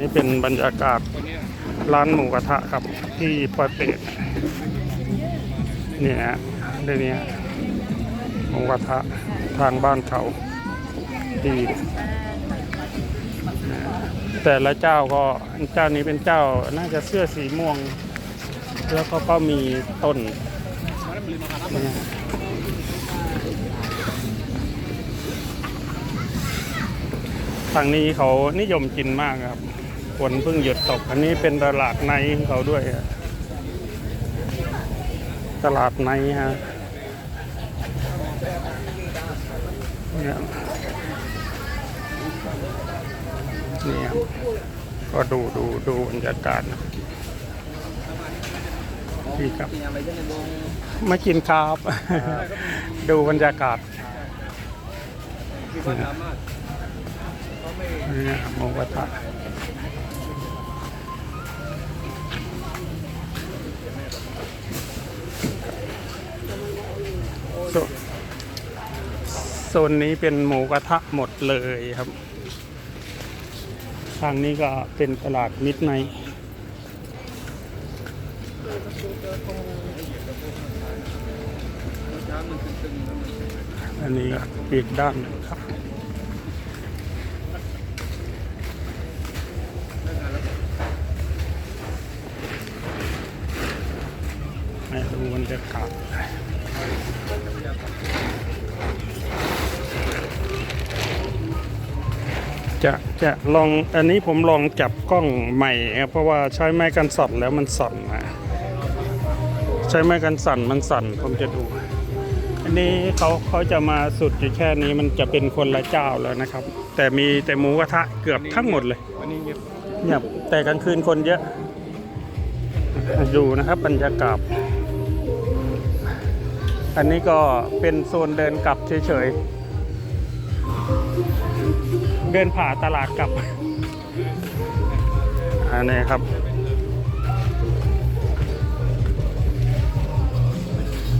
นี่เป็นบรรยากาศร้านหมูกระทะครับที่ปอยเปตเนี่ยเดี๋ยวนี้หมูกระทะทางบ้านเขาดีแต่ละเจ้าก็เจ้านี้เป็นเจ้าน่าจะเสื้อสีม่วง แล้วก็ก็มีต้นทางนี้เขานิยมกินมากครับ ฝนเพิ่งหยุดตก อันนี้เป็นตลาดในของเขาด้วย ตลาดในฮะเนี่ยเนี่ยก็ดูดูดูบรรยากาศนะดีครับไมากินครับ ดูบรรยากาศเนี่ยหมูกระทะ โซโซนนี้เป็นหมูกระทะหมดเลยครับ ทางนี้ก็เป็นตลาดมิดไนอันนี้ก็อีกด้านนึงครับให้ดูบรรยากาศ จะจะลองอันนี้ผมลองจับกล้องใหม่ครับเพราะว่าใช้ไม้กันสั่นแล้วมันสั่นนะใช้ไม้กันสั่นมันสั่นผมจะดู อันนี้เขาเขาจะมาสุดอยู่แค่นี้มันจะเป็นคนละเจ้าแล้วนะครับ แต่มีแต่หมูกระทะเกือบทั้งหมดเลยวันนี้เงียบเงียบแต่กลางคืนคนเยอะอยู่นะครับบรรยากาศอันนี้ก็เป็นโซนเดินกลับเฉยๆ เดินผ่าตลาดกลับ อันนี้ครับ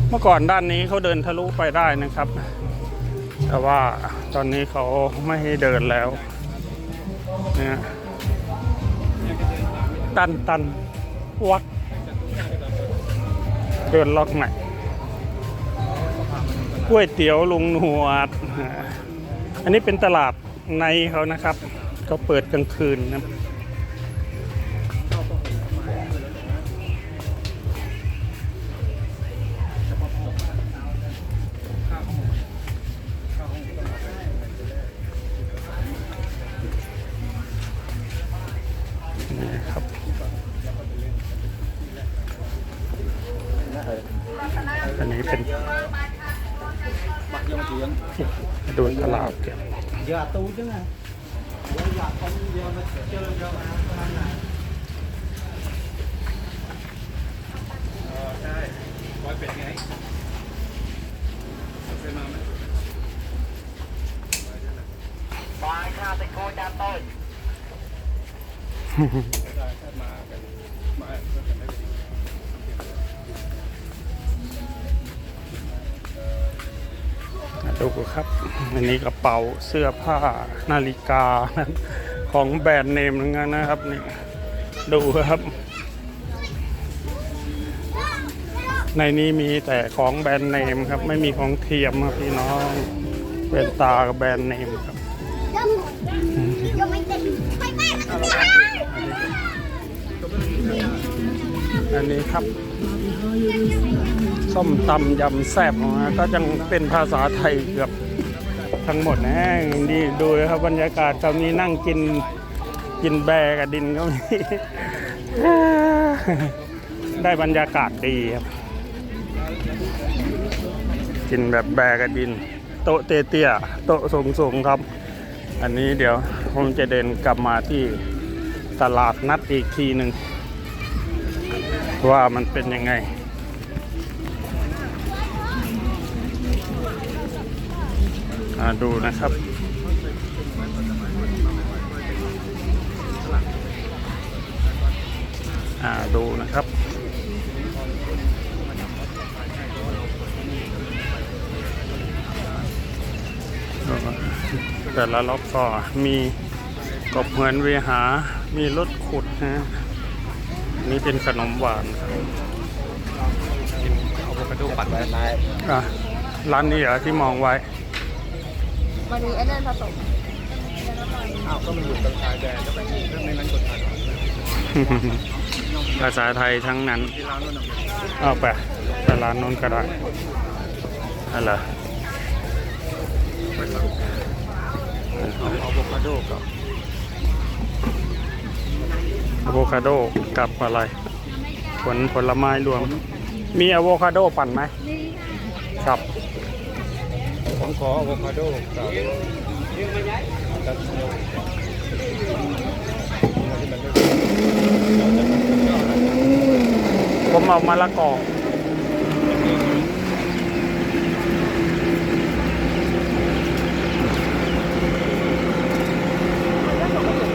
เมื่อก่อนด้านนี้เขาเดินทะลุไปได้นะครับ แต่ว่าตอนนี้เขาไม่ให้เดินแล้วเนี่ยตันตันวัดเดินล็อกไหนก๋วยเตี๋ยวลุงหนวด อันนี้เป็นตลาด ในเขานะครับเขาเปิดกลางคืนนะครับนี่ครับอันนี้เป็นบักยังเถียงดูตลาดเก็บ อย่าตูจังไงอยากคนเดียวมาเจอเดียวมาป ดูครับ อันนี้กระเป๋าเสื้อผ้านาฬิกาของแบรนด์เนมทั้งนั้นนะครับนี่ดูครับ ในนี้มีแต่ของแบรนด์เนมครับ ไม่มีของเทียมครับพี่น้องเป็นตากับแบรนด์เนมครับอันนี้ครับ ส้มตำยำแซ่บนะก็ยังเป็นภาษาไทยเกือบทั้งหมดนะนี่ดูนะครับบรรยากาศเขามีนั่งกินกินแบกับดินก็มีได้บรรยากาศดีครับ กินแบบแบกับดิน โต๊ะเตี้ยๆโต๊ะสูงๆครับ อันนี้เดี๋ยวผมจะเดินกลับมาที่ตลาดนัดอีกทีหนึ่ง ว่ามันเป็นยังไงอ่าดูนะครับอ่าดูนะครับแต่ละล็อกก็มีกบเหมือนเวหา มีรถขุดฮะ นี่เป็นขนมหวานครับเอาไปดูปัดไว้นายอะร้านนี้เหรอที่มองไว้ มันมีไอ้นั่นผสมอ้าวก็มันอยู่ตรงชายแดนก็ไปเรื่องในนั้นกดถ่ายภาษาไทยทั้งนั้นที่ร้านนู้นน่ะเอาไปไปร้านนู้นก็ได้อะไรเอาอะโวคาโดกับ อะโวคาโดกับอะไร ผลผลไม้รวม มีอะโวคาโดปั่นไหมครับผมขออะโวคาโดกับกับผมเอามะละกออ